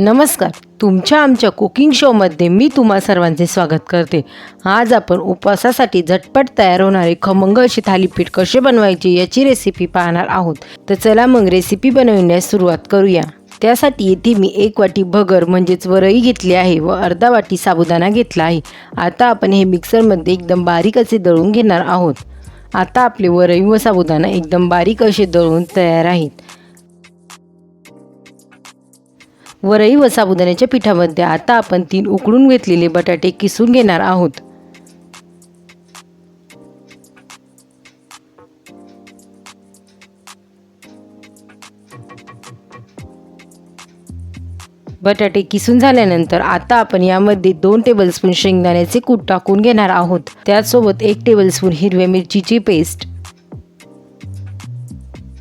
नमस्कार. तुमच्या आमच्या कुकिंग शोमध्ये मी तुम्हा सर्वांचे स्वागत करते. आज आपण उपवासासाठी झटपट तयार होणारे खमंग अशी थालीपीठ कसे बनवायचे याची रेसिपी पाहणार आहोत. तर चला मग रेसिपी बनवण्यास सुरुवात करूया. त्यासाठी येथे मी एक वाटी भगर म्हणजेच वरई घेतली आहे व अर्धा वाटी साबुदाणा घेतला आहे. आता आपण हे मिक्सरमध्ये एकदम बारीक असे दळून घेणार आहोत. आता आपले वरई व साबुदाणा एकदम बारीक असे दळून तयार आहेत. वरई व साबुदाण्याच्या पिठामध्ये आता आपण तीन उकडून घेतलेले बटाटे किसून घेणार आहोत. बटाटे किसून झाल्यानंतर आता आपण यामध्ये दोन टेबलस्पून शेंगदाण्याचे कूट टाकून घेणार आहोत. त्याचसोबत एक टेबलस्पून हिरव्या मिरचीची पेस्ट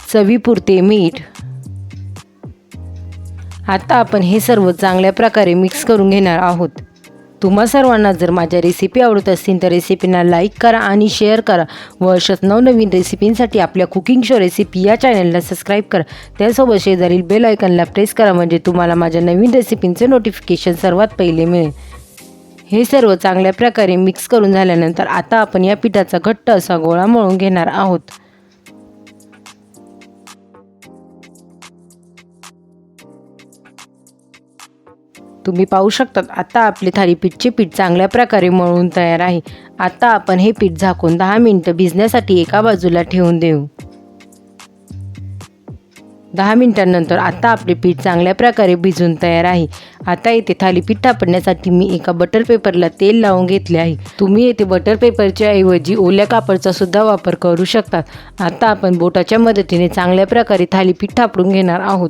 चवीपुरते मीठ आता आपण हे सर्व चांगल्या प्रकारे मिक्स करून घेणार आहोत. तुम्हा सर्वांना जर माझ्या रेसिपी आवडत असतील तर रेसिपींना लाईक करा आणि शेअर करा. व अशाच नवनवीन रेसिपींसाठी आपल्या कुकिंग शो रेसिपी या चॅनलला सबस्क्राईब करा. त्यासोबत शेजारील बेल आयकनला प्रेस करा म्हणजे तुम्हाला माझ्या नवीन रेसिपींचे नोटिफिकेशन सर्वात पहिले मिळेल. हे सर्व चांगल्या प्रकारे मिक्स करून झाल्यानंतर आता आपण या पिठाचा घट्ट असा गोळा मळून घेणार आहोत. तुम्ही पाहू शकतात आता आपले थालीपीठचे पीठ चांगल्या प्रकारे मळून तयार आहे. आता आपण हे पीठ झाकून दहा मिनटं भिजण्यासाठी एका बाजूला ठेवून देऊ. दहा मिनिटांनंतर आता आपले पीठ चांगल्या प्रकारे भिजून तयार आहे. आता येथे थालीपीठ थापण्यासाठी मी एका बटर पेपरला तेल लावून घेतले आहे. तुम्ही येथे बटर पेपरच्या ऐवजी ओल्या कापडचा सुद्धा वापर करू शकतात आता आपण बोटाच्या मदतीने चांगल्या प्रकारे थालीपीठ थापडून घेणार आहोत.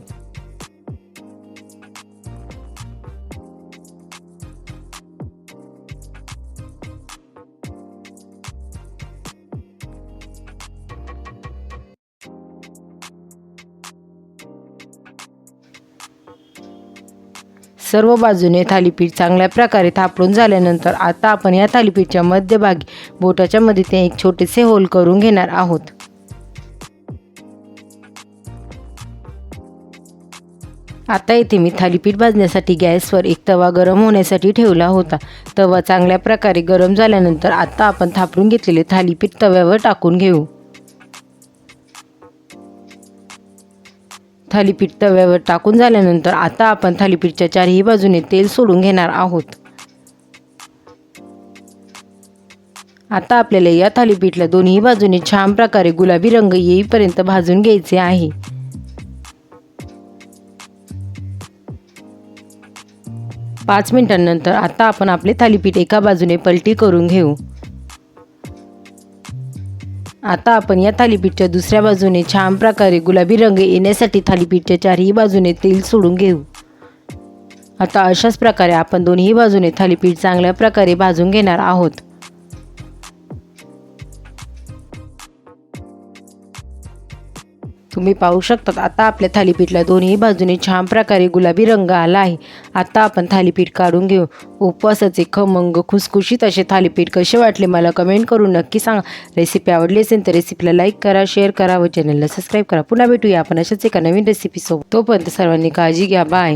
सर्व बाजूने थालीपीठ चांगल्या प्रकारे थापडून झाल्यानंतर आता आपण या थालीपीठच्या मध्यभागी बोटाच्या मदतीने एक छोटेसे होल करून घेणार आहोत. आता येथे मी थालीपीठ भाजण्यासाठी गॅसवर एक तवा गरम होण्यासाठी ठेवला होता. तवा चांगल्या प्रकारे गरम झाल्यानंतर आता आपण थापडून घेतलेले थालीपीठ तव्यावर टाकून घेऊ. थालीपीठ तव्यावर टाकून झाल्यानंतर आता आपण थालीपीठच्या चारही बाजूने तेल सोडून घेणार आहोत. आता आपल्याला या थालीपीठला दोन्ही बाजूने छान प्रकारे गुलाबी रंग येईपर्यंत भाजून घ्यायचे आहे. पाच मिनिटांनंतर आता आपण आपले थालीपीठ एका बाजूने पलटी करून घेऊ. आता आपण या थालीपीठच्या दुसऱ्या बाजूने छान प्रकारे गुलाबी रंग येण्यासाठी थालीपीठच्या चारही बाजूने तेल सोडून घेऊ. आता अशाच प्रकारे आपण दोन्ही बाजूने थालीपीठ चांगल्या प्रकारे भाजून घेणार आहोत. तुम्ही पाहू शकतात. आता आपल्या थालीपीठला दोन्ही बाजूने छान प्रकारे गुलाबी रंग आला आहे. आता आपण थालीपीठ काढून घेऊ. उपवासाचे खमंग खुसखुशीत असे थालीपीठ कसे वाटले मला कमेंट करून नक्की सांगा. रेसिपी आवडली असेल तर रेसिपीला लाईक करा शेअर करा व चॅनलला सबस्क्राईब करा. पुन्हा भेटूया आपण अशाच एका नवीन रेसिपीसोबत. तोपर्यंत सर्वांनी काळजी घ्या. बाय.